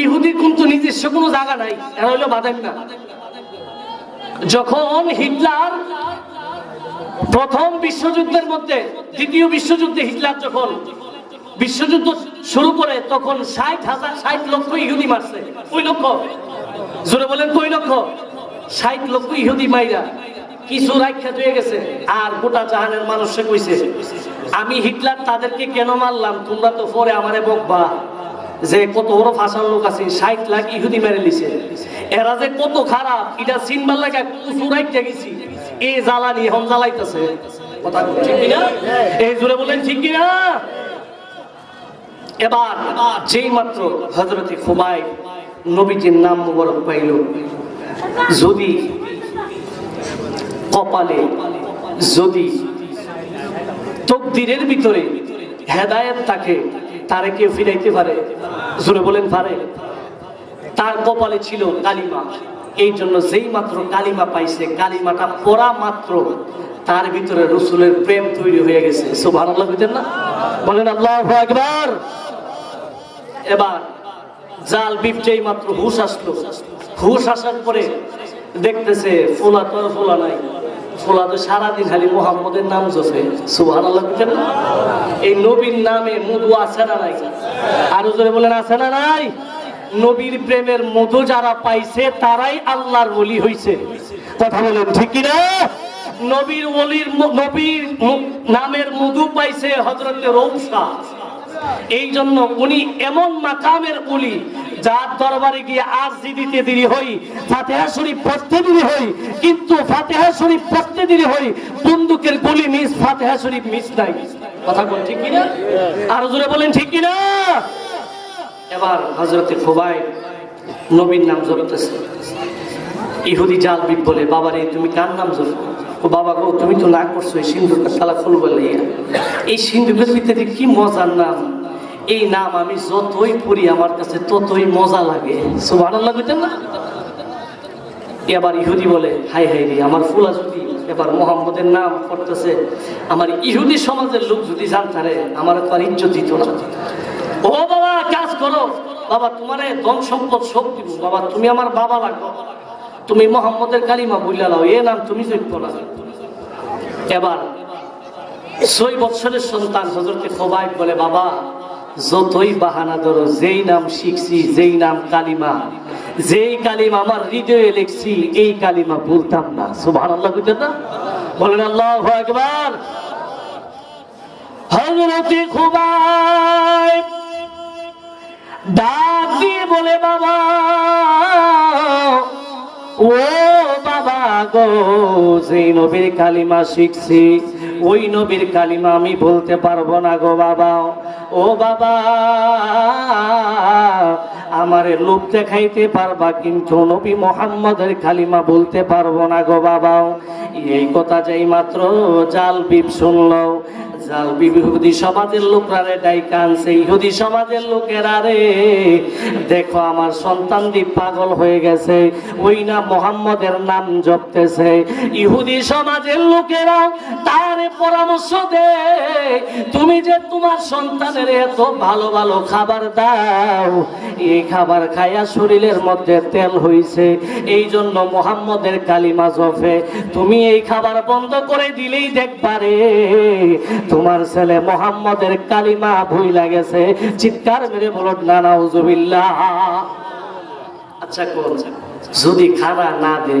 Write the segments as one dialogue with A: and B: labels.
A: ইহুদির কিন্তু নিজস্ব কোনো জায়গা নাই, এরা হইল বাদাম না যখন হিটলার প্রথম বিশ্বযুদ্ধের মধ্যে, দ্বিতীয় বিশ্বযুদ্ধে হিটলার যখন বিশ্বযুদ্ধ শুরু করে, তখন ষাট হাজার, ষাট লক্ষ ইহুদি মারছে। ওই লক্ষ? জোরে বলেন, কই লক্ষ? ষাট লক্ষ ইহুদি মাইরা কিছু রাখা হয়ে গেছে, আর গোটা জাহানের মানুষে কইছে, আমি হিটলার তাদেরকে কেন মারলাম? তোমরা তো পরে আমারে বকবা। যে কত বড় ফাঁসার লোক আছে, ষাট লাখ ইহুদি মেরে লিছে এরা যে কত খারাপ, এটা চিনবার লাগা কুচু রাখতে গেছি। এ জ্বালানি এখন জ্বালাইতেছে। কথা এই জুড়ে বলেন ঠিক কিনা? এবার যেই মাত্র হজরতে খুবাই নবীজির নাম মুবারক পাইল, যদি কপালে, যদি তকদিরের ভিতরে হেদায়েত থাকে তারে কেউ ফিরাইতে পারে? জোরে বলেন, পারে। তার কপালে ছিল কালিমা এই জন্য যেই মাত্র কালিমা পাইছে কালিমাটা পড়া মাত্র তার ভিতরে রসুলের প্রেম তৈরি হয়ে গেছে। সুভান আল্লাহ বুঝেন না? বলেন, আল্লাহ একবার এবার জাল বিপ যেই মাত্র হুশ আসলো। হুশ আসার পরে দেখতেছে ফোলা তো ফোলা নাই। ফোলা তো সারাদিন খালি মোহাম্মদের নাম জোসে সুহান আল্লাহ এই নবীর নামে মধু আছে না নাই? আরও জোরে বলেন, আছে না নাই? নবীর প্রেমের মধু যারা পাইছে, তারাই আল্লাহর বলি হইছে। কথা বলেন, ঠিক কি না নবীর ওলির নবীর নামের মধু পাইছে হজরতে রৌসা এই জন্য উনি এমন মাকামের উলি, যার দরবারে গিয়ে আরজি দিতে দেরি হই, ফাতেহা শরীফ পড়তে দেরি হই, কিন্তু ফাতেহা শরীফ পড়তে দেরি হই, বন্দুকের গুলি মিস, ফাতেহা শরীফ মিস নাই। কথা বল, ঠিক কিনা? আরও জোরে বলেন, ঠিক কিনা? এবার হজরতে খোবাই নবীর নাম জপতেছে ইহুদি জাল বিপ বলে বাবা রে তুমি কার নাম জপ ও বাবা গো, তুমি তো না করছ, এই সিন্ধুকের তালা লইয়া এই সিন্ধুকের ভিতরে কি মজার নাম? এই নাম আমি যতই পড়ি আমার কাছে ততই মজা লাগে। লাগবে না? এবার ইহুদি বলে, হাই হাই রে, আমার ফুলা যদি এবার মোহাম্মদের নাম করতেছে, আমার ইহুদি সমাজের লোক যদি জানতারে আমার তো আর দিত না। ও বাবা, কাজ করো। বাবা, তোমারে ধন সম্পদ সব দিব। বাবা, তুমি আমার বাবা লাগো তুমি মোহাম্মদের কালিমা বইলা লাও এ নাম তুমি যোগ্য না। এবার ছয় বৎসরের সন্তান হজরতে খোবাই বলে, বাবা যতই বাহানা ধরো, যেই নাম শিখছি, যেই নাম কালিমা, যেই কালিমা আমার হৃদয়ে লিখছি, এই কালিমা বলতাম না। সুভান আল্লাহ বুঝলেন না? বলেন আল্লাহ একবার হজরতে খোবাই ডাক দিয়ে বলে, বাবা, ও বাবা গো সেই নবীর কালিমা শিখছি ওই নবীর কালিমা আমি বলতে পারব না গো বাবা। ও বাবা, আমার লোক দেখাইতে পারবা, কিন্তু নবী মোহাম্মদের কালিমা বলতে পারব না গো বাবা। এই কথা যেই মাত্র জাল বিপ শুনলো বিহুদি সমাজের লোকরা রে ডাইকা আনছে, ইহুদি সমাজের লোকেরা রে। দেখো আমার সন্তান দ্বীপ পাগল হয়ে গেছে, ওই না মোহাম্মদের নাম জপতেছে। ইহুদি সমাজের লোকেরা তার পরামর্শ দে তুমি যে তোমার সন্তানের এত ভালো ভালো খাবার দাও এই খাবার খাইয়া শরীরের মধ্যে তেল হইছে এই জন্য মোহাম্মদের কালিমা জফে তুমি এই খাবার বন্ধ করে দিলেই দেখবারে তোমার ছেলে মোহাম্মদের কালিমা ভুই লাগেছে চিৎকার মেরে বলো নানা উজুবিল্লাহ আচ্ছা যদি খানা না দে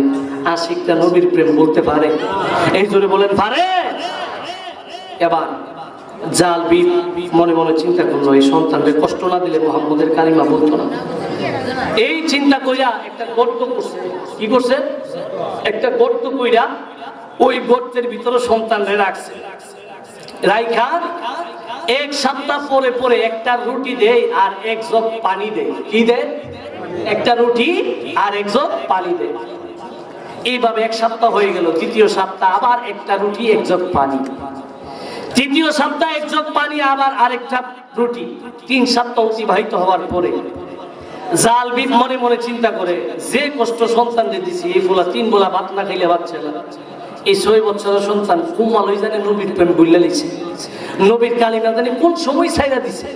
A: আশিকটা নবীর প্রেম বলতে পারে। এই জোরে বলেন, পারে? এবার, জাল বিদ মনে মনে চিন্তা করল, এই সন্তানকে কষ্ট না দিলে মোহাম্মদের কালিমা বলতো না। এই চিন্তা কইরা একটা গর্ত করছে। কি করছে? একটা গর্ত কইরা ওই গর্তের ভিতরে সন্তানরে রাখছে। রাইখা, এক সপ্তাহ পরে পরে একটা রুটি দেয় আর এক পানি দেয় কি দেয় একটা রুটি আর এক পানি দেয় এইভাবে এক সপ্তাহ হয়ে গেল দ্বিতীয় সপ্তাহ আবার একটা রুটি, এক জগ পানি। তৃতীয় সপ্তাহ এক পানি, আবার আরেকটা রুটি। তিন সপ্তাহ অতিবাহিত হওয়ার পরে জাল বিপ মনে মনে চিন্তা করে, যে কষ্ট সন্তানকে দিছি, এই ফোলা তিন বোলা ভাত না খাইলে বাচ্চা এই ছয় বছরের সন্তান কুমাল হয়ে জানে নবীর প্রেম বললে লিছে। নবীর কালিমা জানি কোন সময় ছাইরা দিছে।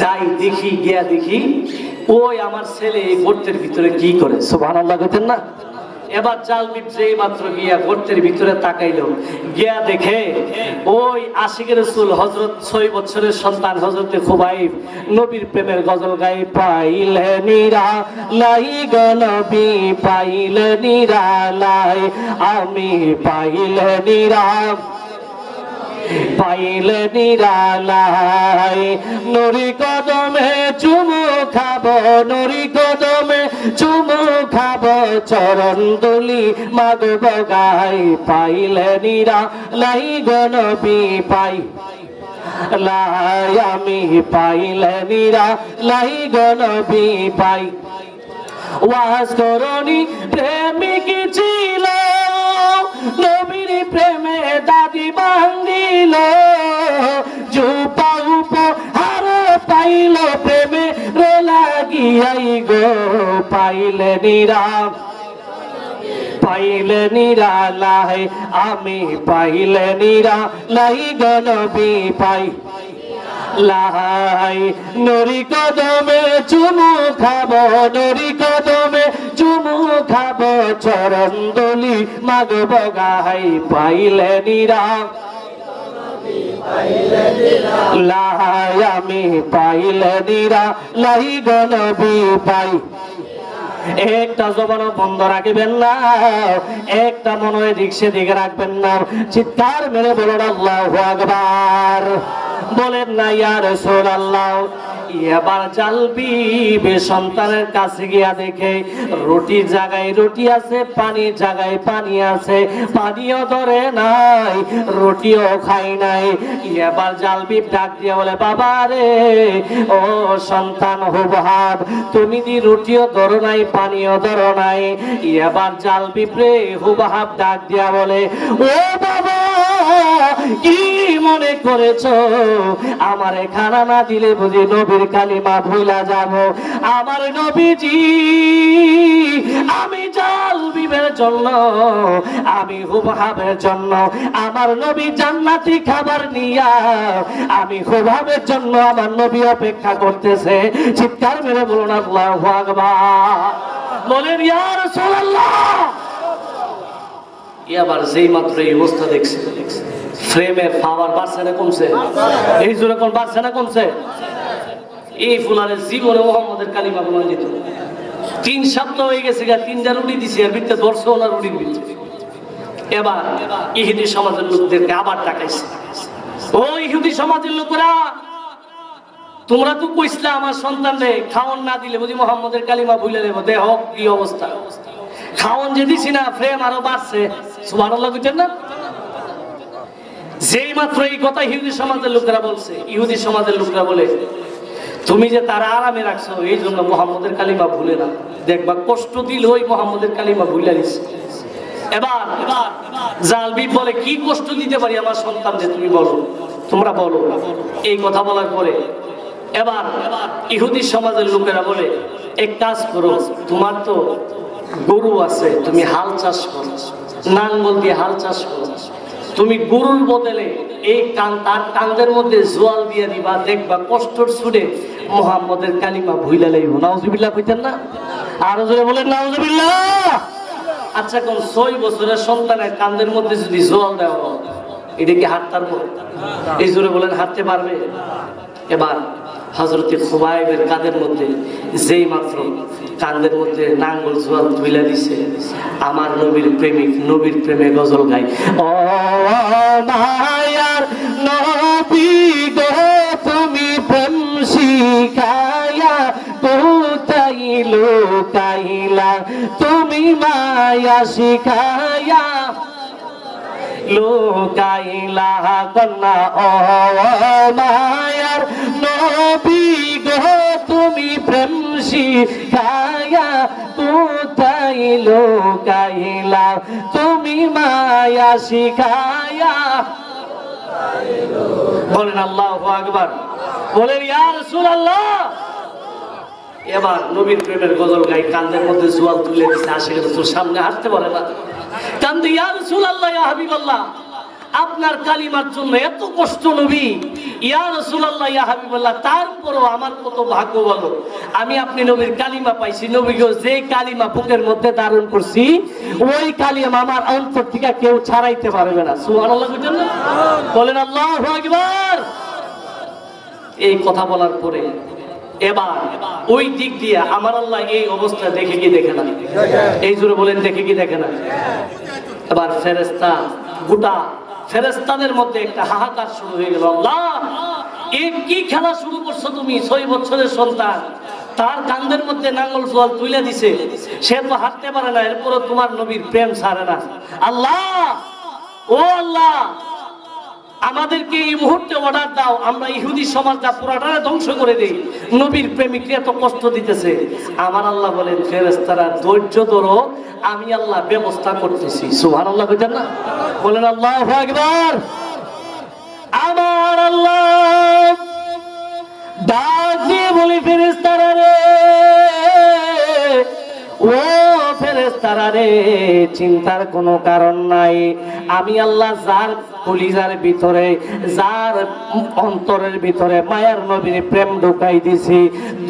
A: যাই দেখি, গিয়া দেখি, ওই আমার ছেলে এই গর্তের ভিতরে কি করে? সোভান আল্লাহ না? এবার জাল যে মাত্র গিয়া গর্তের ভিতরে তাকাইল। গিয়া দেখে ওই আশিকের চুল হজরত ছয় বছরের সন্তান হজরতে খুবাইব, নবীর প্রেমের গজল গাই পাইলে নিরা লাই গলবি পাইলে নিরা লাই, আমি পাইলে নিরা পাইলে নিরালাই নরি কদমে চুমু খাব, নরি কদমে চুমু খাব, চরণ দুলি মাগব গাই পাইলে নিরা লাই পাই লাই আমি, পাইলে নিরা লাই গনবি পাই। ওয়াজ করনি প্রেমিক ছিল বান্দিল জুপা পাইল, প্রেমে রে লাগিয়াই গো, পাইলে নিরাম পাইলে নিরালাই আমি পাইলে নিরালাই গনবি পাই লাই। নরি কদমে চুমু খাব, নরি কদমে চুমু খাব, চরণ দলি মাগব গাই, পাইলে নিরা। লাই আমি পাইলে দিরা, লাই গনবি পাই। একটা জবানও বন্ধ রাখবেন না, একটা মনে দিক সেদিকে রাখবেন না। চিৎকার মেরে বলেন আল্লাহ আকবার। বলেন না ইয়ার সোল আল্লাহ এবার জালবি সন্তানের কাছে গিয়া দেখে রুটির জায়গায় রুটি আছে পানির জায়গায় পানি আছে, পানিও ধরে নাই, রুটিও খাই নাই। এবার জালবি ডাক দিয়ে বলে, বাবা রে, ও সন্তান হুবহাব, তুমি দি রুটিও ধরো নাই, পানিও ধরো নাই। এবার জাল বিপ্রে হুবহাব ডাক দিয়া বলে, ও বাবা কি মনে করেছ? আমারে খানা না দিলে নবীর কালিমা ভুলা যাব। আমার নবীজি, আমি জাল বিবের জন্য, আমি হুবহাবের জন্য, আমার নবী জান্নাতি খাবার নিয়া, আমি হুবহাবের জন্য আমার নবী অপেক্ষা করতেছে। চিৎকার মেরে বলুন, আল্লাহু আকবার। বলেন, ইয়া রাসূলুল্লাহ এবার যেই মাত্র এই অবস্থা দেখছে। ফ্রেমের পাওয়ার বাড়ছে না কমছে? এই জোরে কোন বাড়ছে না কমছে? এই ফুলারের জীবনে মোহাম্মদের কালিমা বলে দিত তিন সপ্তাহ হয়ে গেছে গা, তিনটা রুটি দিছি, আর ভিতরে ধরছে ওনার রুটির ভিতরে। এবার ইহুদি সমাজের লোকদেরকে আবার ডাকাইছে। ও ইহুদি সমাজের লোকেরা, তোমরা তো কইসলা আমার সন্তান রে খাওয়ান না দিলে বুঝি মোহাম্মদের কালিমা ভুলে দেবো দেহ, কি অবস্থা অবস্থা? খাওয়ান যে দিছি না ফ্রেম আরও বাড়ছে। সুবহানাল্লাহ না? যেই মাত্র এই কথা ইহুদি সমাজের লোকেরা বলছে, ইহুদি সমাজের লোকেরা বলে, তুমি যে তারা আরামে রাখছো, এই জন্য মোহাম্মদের কালিমা ভুলে না। দেখবা কষ্ট দিল ওই মোহাম্মদের কালিমা ভুলে দিচ্ছে এবার জালবি বলে কি কষ্ট দিতে পারি আমার সন্তান যে তুমি বলো, তোমরা বলো। এই কথা বলার পরে, এবার ইহুদি সমাজের লোকেরা বলে, এক কাজ করো, তোমার তো গরু আছে, তুমি হাল চাষ করো। নাঙ্গল দিয়ে হাল চাষ করো। তুমি গরুর বদলে এই কান, তার কান্দের মধ্যে জোয়াল দিয়ে দিবা, দেখবা কষ্টর ছুটে মোহাম্মদের কালিমা ভুইলা লাইব। নাউজুবিল্লাহ কইতেন না? আরও জোরে বলেন, নাউজুবিল্লাহ! আচ্ছা কোন ছয় বছরের সন্তানের কান্দের মধ্যে যদি জোয়াল দেওয়া এটা কি হাঁটতে পারব? এই জোরে বলেন, হাঁটতে পারবে? এবার হজরতে খুবাইবের কাদের মধ্যে যেই মাত্র কান্দের মধ্যে নাঙ্গল জোয়াল তুইলা দিছে, আমার নবীর প্রেমিক, নবীর প্রেমে গজল গাই ও মায়ার নবী গো, তুমি প্রেম শিখায়া কোথায় লুকাইলা? তুমি মায়া শিখায়া লোকাইলা কন্যা, ও মায়ার নবী গো, তুমি প্রেম শিখায়া কোথায় লোকাইলা? তুমি মায়া শিখায়া বলেন আল্লাহ আকবার। বলেন, ইয়া রাসূলুল্লাহ! এবার নবীন প্রেমের গজল গাই, কান্দের মধ্যে জোয়াল তুলে দিচ্ছে আশেখ রসুল সামনে হাঁটতে পারে না। কান্দে, ইয়া রসুল আল্লাহ আপনার কালিমার জন্য এত কষ্ট নবী। ইয়া আমার কত ভাগ্য বলো। আমি আপনি পাইছি যে কালিমা বুকের মধ্যে ধারণ করছি, ওই আমার অন্তর কেউ ছাড়াইতে পারবে না। এই কথা বলার পরে এবার ওই দিক দিয়ে আমার আল্লাহ এই অবস্থা দেখে কি দেখে না? এই জুড়ে বলেন, দেখে কি দেখে না? এবার ফেরেস্তা গোটা ফেরেস্তাদের মধ্যে একটা হাহাকার শুরু হয়ে গেল। আল্লাহ কি খেলা শুরু করছ তুমি, ছয় বছরের সন্তান? তার কান্দের মধ্যে নাঙ্গল সোয়াল তুলে দিছে। সে তো হাঁটতে পারে না, এরপরও তোমার নবীর প্রেম ছাড়ে না। আল্লাহ, ও আল্লাহ আমাদেরকে এই মুহূর্তে অর্ডার দাও, আমরা ইহুদি সমাজটা পুরাটা ধ্বংস করে দিই। নবীর প্রেমিককে এত কষ্ট দিতেছে। আমার আল্লাহ বলেন ফেরেস্তারা ধৈর্য ধরো, আমি আল্লাহ ব্যবস্থা করতেছি। সুহান আল্লাহ বুঝেন না? বলেন, আল্লাহ একবার আমার আল্লাহ ডাক দিয়ে বলি ফেরেস্তারা রে। ও ফেরেস্তারা রে, চিন্তার কোনো কারণ নাই। আমি আল্লাহ যার কলিজার ভিতরে, যার অন্তরের ভিতরে মায়ার নবীর প্রেম ঢুকাই দিছি।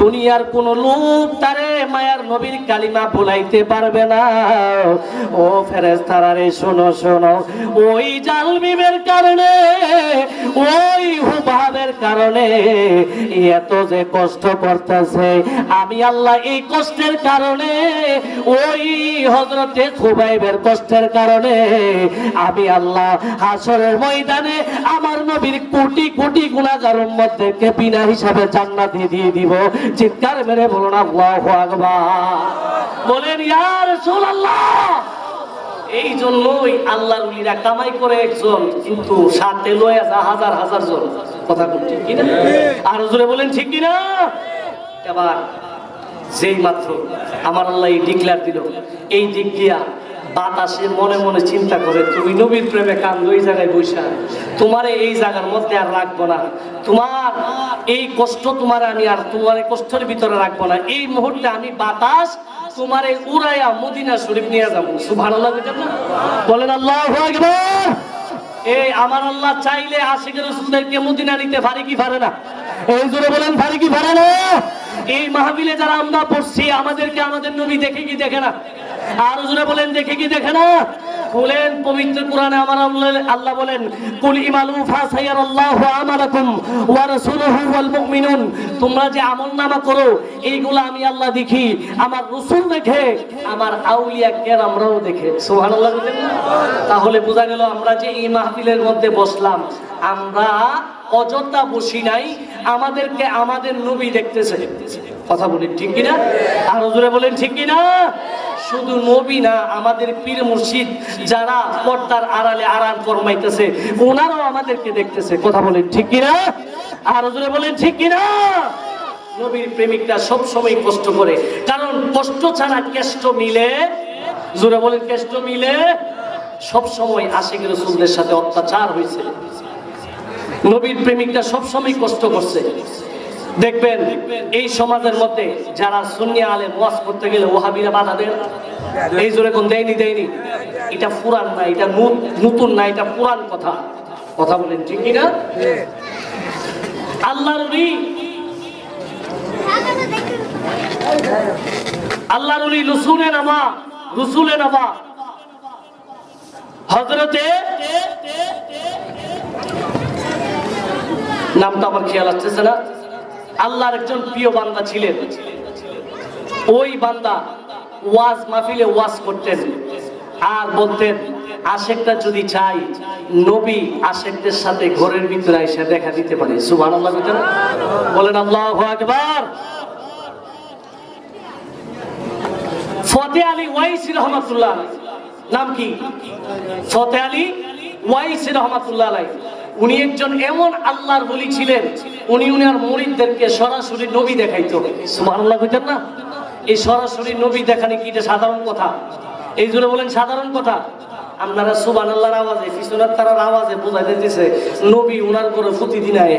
A: দুনিয়ার কোন লোক তারে মায়ার নবীর কালিমা ভুলাইতে পারবে না। ও ফেরেস্তারা রে, শোনো শোনো। ওই জালমিমের কারণে, ওই হুবাবের কারণে এত যে কষ্ট করতেছে। আমি আল্লাহ এই কষ্টের কারণে, ওই হজরতে খুবাইবের কষ্টের কারণে আমি আল্লাহ হাসরের ময়দানে আমার নবীর কোটি কোটি গুণাগারের মধ্যে কে বিনা হিসাবে জান্নাতে দিয়ে দিব। চিৎকার মেরে বলুন, আল্লাহু আকবার। বলেন, ইয়া রাসূলুল্লাহ। এই জন্যই আল্লাহর উলিরা কামাই করে একজন, কিন্তু সাথে লয়ে যা হাজার হাজার জন। কথা বল ঠিক কিনা? আর জোরে বলেন, ঠিক কিনা? এবার যেই মাত্র আমার আল্লাহ এই ডিক্লার দিল। এই দিক দিয়া বাতাসে মনে মনে চিন্তা করে, তুমি নবীর প্রেমে কান ওই জায়গায় বৈশা তোমারে এই জায়গার মধ্যে আর রাখব না। তোমার এই কষ্ট তোমার আমি আর তোমার কষ্টের ভিতরে রাখব না। এই মুহূর্তে আমি বাতাস তোমার এই উড়াইয়া মদিনা শরীফ নিয়ে যাব। বুঝলেন না? বলেন, আল্লাহ এই আমার আল্লাহ চাইলে আশিক রসুলদেরকে মদিনা নিতে পারে কি পারে না? এই জোরে বলেন পারে কি পারে না? এই মাহবিলে যারা আমরা পড়ছি, আমাদেরকে আমাদের নবী দেখে কি দেখে না? আর জোরে বলেন, দেখে কি দেখে না? বলেন, পবিত্র কোরআনে আমার আল্লাহ- বলেন, কুল ইমালু ফাসাইয়ার আল্লাহু আমালাকুম ওয়া রাসূলুহু ওয়াল মুমিনুন। তোমরা যে আমলনামা করো, এইগুলো আমি আল্লাহ দেখি, আমার রাসূল দেখে, আমার আউলিয়া কেরামরাও দেখে। সুবহানাল্লাহ বলেন তাহলে বোঝা গেল আমরা যে এই মাহফিলের মধ্যে বসলাম, আমরা অযথা বসি নাই, আমাদেরকে আমাদের নবী দেখতেছে। কথা বলেন ঠিক কিনা? আর জোরে বলেন, ঠিক কিনা? শুধু নবী না, আমাদের পীর মুর্শিদ যারা পর্দার আড়ালে আড়াল ফরমাইতেছে ওনারাও আমাদেরকে দেখতেছে। কথা বলেন ঠিক কিনা? আরও জোরে বলেন ঠিক কিনা? নবীর প্রেমিকরা সব সময় কষ্ট করে, কারণ কষ্ট ছাড়া কেষ্ট মিলে, জোরে বলেন কেষ্ট মিলে সব সময় আশিক রসুলদের সাথে অত্যাচার হয়েছে। নবীর প্রেমিকরা সব সময় কষ্ট করছে। দেখবেন, এই সমাজের মধ্যে যারা সুন্নি আলে ওয়াজ করতে গেলে ওহাবিরা বাধা দেন এই জোরে কোন দেয়নি দেয়নি? এটা পুরান না, এটা নতুন না, এটা পুরান কথা। কথা বলেন, ঠিক না আল্লাহর উনি আল্লাহর উনি রসুলে নামা রসুলে নামা হজরতে নামটা আমার খেয়াল আসতেছে না। আল্লাহর একজন প্রিয় বান্দা ছিলেন। ওই বান্দা ওয়াজ মাহফিলে ওয়াজ করতেন আর বলতেন, আশেকটা যদি চাই, নবী আশেকদের সাথে ঘরের ভিতরে এসে দেখা দিতে পারে। সুবহানাল্লাহ বলেন বলেন, আল্লাহু আকবার। ফতে আলী ওয়াইসি রহমাতুল্লাহ। নাম কি? ফতে আলী ওয়াইসি রহমাতুল্লাহ আলাই উনি একজন এমন আল্লাহর বলি ছিলেন, উনি উনার মরিদদেরকে সরাসরি নবী দেখাইতো। সুবহানাল্লাহ কইতেন না? এই সরাসরি নবী দেখানি কি সাধারণ কথা? এই জন্য বলেন সাধারণ কথা। আপনারা সুবান আল্লাহর আওয়াজে পিছনের তারার আওয়াজে বোঝাই দিতেছে নবী উনার করে ফুটি দিনায়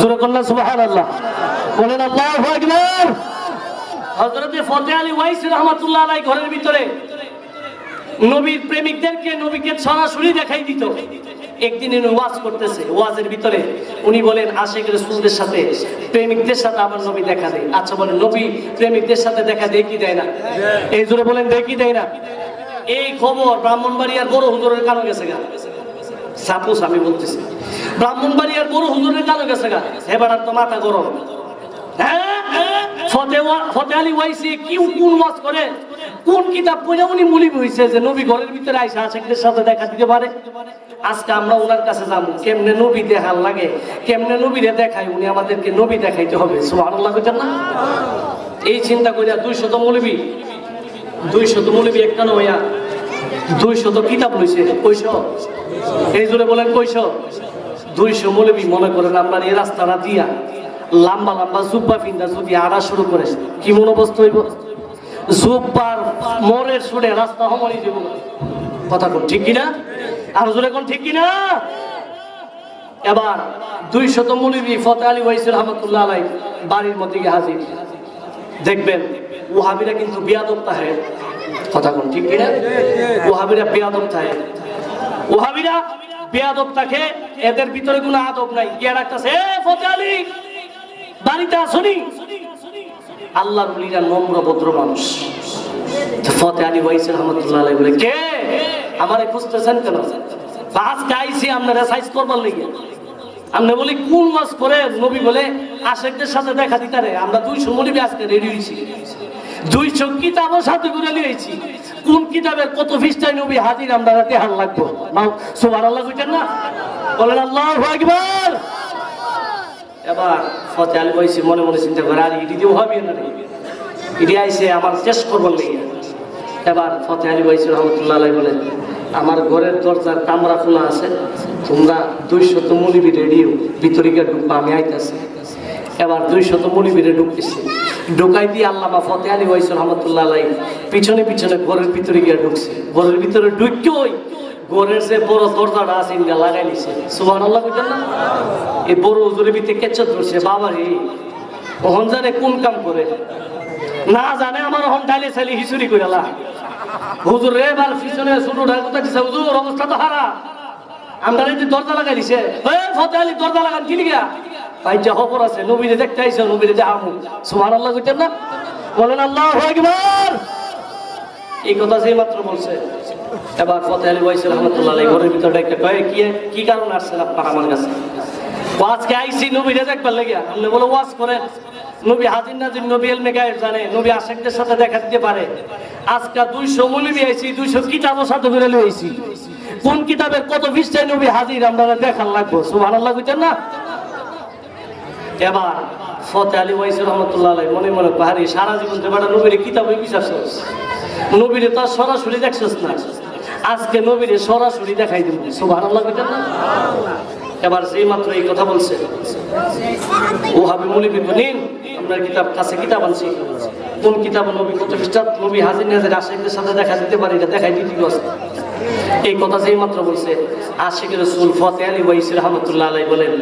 A: জোরে কন্যা সুবাহান আল্লাহ বলেন আল্লাহ হজরতে ফতে আলী ওয়াইস রহমাতুল্লাহ আলাই ঘরের ভিতরে নবীর প্রেমিকদেরকে নবীকে সরাসরি দেখাই দিত। একদিন ওয়াজ করতেছে, ওয়াজের ভিতরে উনি বলেন আশেখ রসুলদের সাথে, প্রেমিকদের সাথে আমার নবী দেখা দেয়। আচ্ছা বলেন, নবী প্রেমিকদের সাথে দেখা দেয় কি দেয় না? এই জোরে বলেন, দেয় কি দেয় না? এই খবর ব্রাহ্মণবাড়িয়ার বড় হুজুরের কারণ গেছে গা। সাপোজ আমি বলতেছি, ব্রাহ্মণবাড়িয়ার বড় হুজুরের কারণ গেছে গা। এবার আর তো মাথা গরম। হ্যাঁ? ফতেওয়া- ফতে আলী ওয়াইসি কি কোন ওয়াজ করে? কোন কিতাব পড়ে উনি মুলিব হইছে যে নবী ঘরের ভিতরে আইসা আশেকদের সাথে দেখা দিতে পারে? আজকে আমরা ওনার কাছে যাব। কেমনে নবী দেখার লাগে? কেমনে নবীরে দেখাই উনি আমাদেরকে নবী দেখাইতে হবে। সুবহানাল্লাহ কইতেন না? এই চিন্তা করিয়া দুই শত মৌলবী দুই শত মৌলবী একটা নয়া দুই শত কিতাব লইছে। কৈশ এই জোরে বলেন কইস দুইশো মৌলবী মনে করেন আপনার এই রাস্তাটা দিয়া লম্বা লম্বা জুব্বা ফিন্দা যদি আড়া শুরু করে, কি মনোবস্থ হইব? জুব্বার মোড়ের সুরে রাস্তা হমারি দেব। কথা কোন ঠিক কিনা? আর জোরে কোন ঠিক কিনা? এবার দুই শত মৌলবী ফতে আলী ওয়াইসুল রহমতুল্লাহ আলাই বাড়ির মধ্যে গিয়ে হাজির। দেখবেন ওহাবিরা কিন্তু বিয়াদব তাহে কথা কোন ঠিক কিনা? ওহাবিরা বিয়াদব তাহে ওহাবিরা বেয়াদব থাকে এদের ভিতরে কোনো আদব নাই। গিয়ে রাখতেছে ফতে আলী, বাড়িতে আসুনি আল্লাহর উলিরা নম্র, ভদ্র মানুষ। ফতে আলী ওয়াইসির রহমতুল্লাহ বলে, কে? আমারে খুঁজতেছেন কেন? আজকে আইসি আপনারা সাইজ করবার লেগে। আমরা বলি, কোন মাস করে? নবী বলে, আশেকদের সাথে দেখা দিতারে আমরা দুইশো মলিবি আজকে রেডি হয়েছি। দুইশো কিতাবও সাথে করে নিয়েছি কোন কিতাবের কত পৃষ্ঠায় নবী হাজির, আমরা রাতে হার লাগবো? সোবার আল্লাহ কইতেন না? বলেন, আল্লাহ আকবার! এবার ফতে আলী বইছি, মনে মনে চিন্তা করে, আর ইডি দিও হবে না ইডি আইসে আমার শেষ করবার লেগে। এবার ফতে আলী বইছি, রহমতুল্লাহ বলেন, আমার ঘরের দরজার কামরা খোলা আছে, তোমরা দুইশো তো মুলিবি রেডিও ভিতরে গিয়ে ঢুকবা, আমি আইতাছি। এবার দুইশত মনিবিরে ঢুকতেছে। ঢুকাই দিয়ে আল্লামা ফতে আলী ওয়াইস রহমতুল্লাহ পিছনে পিছনে ঘরের ভিতরে গিয়ে ঢুকছে। ঘরের ভিতরে ঢুকতেই ঘরের যে বড় দরজাটা আছে ইন্ডিয়া লাগাই নিছে সুবাহ আল্লাহ বুঝলেন না? এই বড় হুজুরের ভিতরে কেচ্ছা ধরছে বাবা রে ওহন জানে কোন কাম করে? না জানে আমার ওহন ডাইলে চাইলে হিসুরি করে লা। হুজুর রে বার পিছনে ছোট ঢাকুতা দিছে, হুজুর, অবস্থা তো হারা আমরা এই দরজা লাগাই দিছে? ফতে আলী, দরজা লাগান, কি লিগা? ভাই, যা খবর আছে, নবীরে দেখতে আইছো, নবীরে যা আমু। সুবহানাল্লাহ কইতেন না? বলেন, আল্লাহু আকবার! এই কথা যেই মাত্র বলছে। এবার ফতে আলী ওয়াইস রহমতুল্লাহ ঘরের ভিতরে একটা কয়ে কি কি কারণে আসছেন আপনারা আমার কাছে? আজকে আইসি নবীরে দেখবার লেগে আপনি বলে, ওয়াজ করে। নবী হাজির নাজির নবী এলমে গায়েব জানে, নবী আশেকদের সাথে দেখা দিতে পারে। আজকে দুইশো মলিবি আইছি দুইশো কিতাবও সাথে করে লইছি কোন কিতাবের কত পৃষ্ঠায় নবী হাজির, আমরা দেখার লাগবো? সুবহানাল্লাহ কইতেন না? এবার ফতে আলী ওয়াইস রহমতুল্লাহ মনে মনে পাহাড়ি সারা জীবন তো বেটা নবীর কিতাবে বিশ্বাস নবীরে তো সরাসরি দেখছস না। আজকে নবীরে সরাসরি দেখাই দিব। সুবাহ আল্লাহ এবার সেই মাত্র এই কথা বলছে ও হাবি মুলি বিন্দু নিন, আমরা কিতাব কাছে কিতাব আনছি। কোন কিতাব নবী কত খ্রিস্টান নবী হাজির নাজের আশেকদের সাথে দেখা দিতে পারি, এটা দেখাই দিতে এই কথা যেই মাত্র বলছে, আশিক রসুল ফতে আলী ওয়াইস রহমতুল্লাহ আলাই বলেন,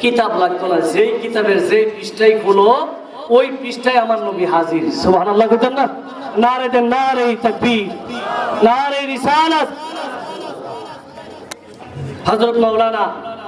A: কিতাব লাগতো না, যেই কিতাবের যে পৃষ্ঠাই খুলো, ওই পৃষ্ঠায় আমার নবী হাজির। সোহান আল্লাহ করতেন না? না রে দেন না রে তাকবীর, নারে রিসালাত। হযরত মাওলানা